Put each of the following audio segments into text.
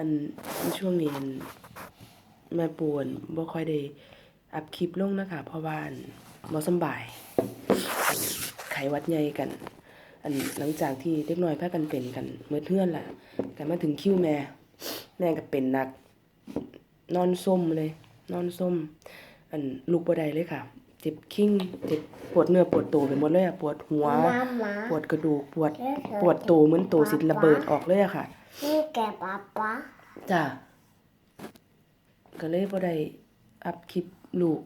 อันช่วงนี้อันแม่ปวนบ่ค่อยได้อัพคลิปลงนะคะเพราะว่านบ่สบาย ไขวัดใหญ่กัน อันหลังจากที่เด็กน้อยพากันเป็นกันเมื่อเทื่อนล่ะกันมาถึงคิวแม่ แม่ก็เป็นหนัก นอนส้มเลย นอนส้ม อันลุกบ่ได้เลยค่ะ เจ็บคิ้งเจ็บปวดเนื้อปวดตัวไปหมดเลยอะปวดหัวมามาปวดกระดูกปวดปวดตัวเหมือนตัวสิระเบิดออกเลยอะค่ะนี่แกป๊าป๊าจ้ะก็เลยบ่ได้อัพคลิปลูก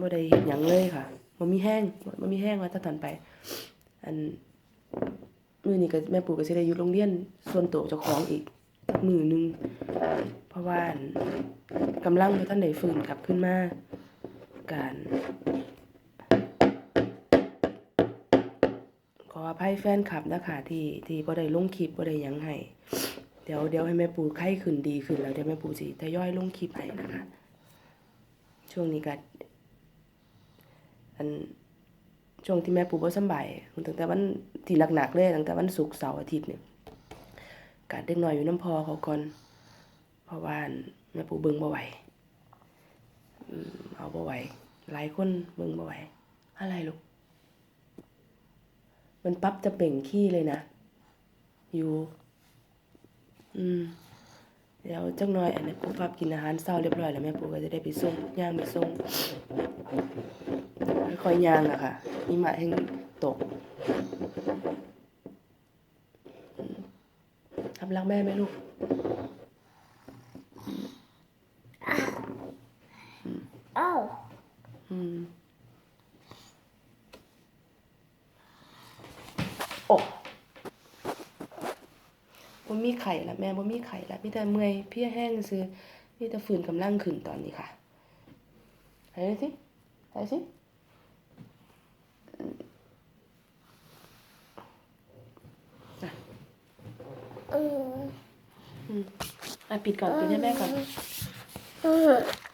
บ่ได้เฮ็ดหยังเลยค่ะบ่มีแห้งบ่มีแห้งว่าถ้าทันไป อันมื้อนี้ก็แม่ปู่ก็สิได้อยู่โรงเรียนส่วนตัวเจ้าของอีกสักมื้อหนึงเพราะว่าอันกำลังบ่ทันได้ฟื้นกลับขึ้นมา การ ขออภัยแฟนคลับนะคะที่ที่บ่ได้ลงคลิปบ่ได้ยังให้เดี๋ยวเดี๋ยวให้แม่ปูไข้ขึ้นดีขึ้นแล้วเดี๋ยวแม่ปูสิทยอยลงคลิปให้นะคะ ช่วงนี้ก็อันช่วงที่แม่ปูบ่สบายตั้งแต่วันที่หนักๆเลยตั้งแต่วันศุกร์เสาร์อาทิตย์เนี่ยกาดเด็กน้อยอยู่น้ำพอเขาก่อนเพราะว่าแม่ปูเบิ่งบ่ไหวเอาบ่ไหว หลายคนเบิ่งบ่ไหวอะไรลูก มันปั๊บจะเป่งขี้เลยนะ อยู่ อืม เดี๋ยวจักหน่อย อันนี้ปุ๊บปั๊บกินอาหารเช้าเรียบร้อยแล้วแม่ปูก็จะได้ไปส่งย่างไปส่งค่อยๆย่างอะค่ะมีหมาแห่งตกทำรักแม่ไหมลูกอ้าอืม โอ้บ่มีไข่ละแม่บ่มีไข่ละมีแต่เมื่อยเพลียแห้งซื้อมีแต่ฝืนกำลังขึ้นตอนนี้ค่ะไหนดูสิไหนสิอะอืมอืมอะปิดก่อนปิดให้แม่ก่อนอืม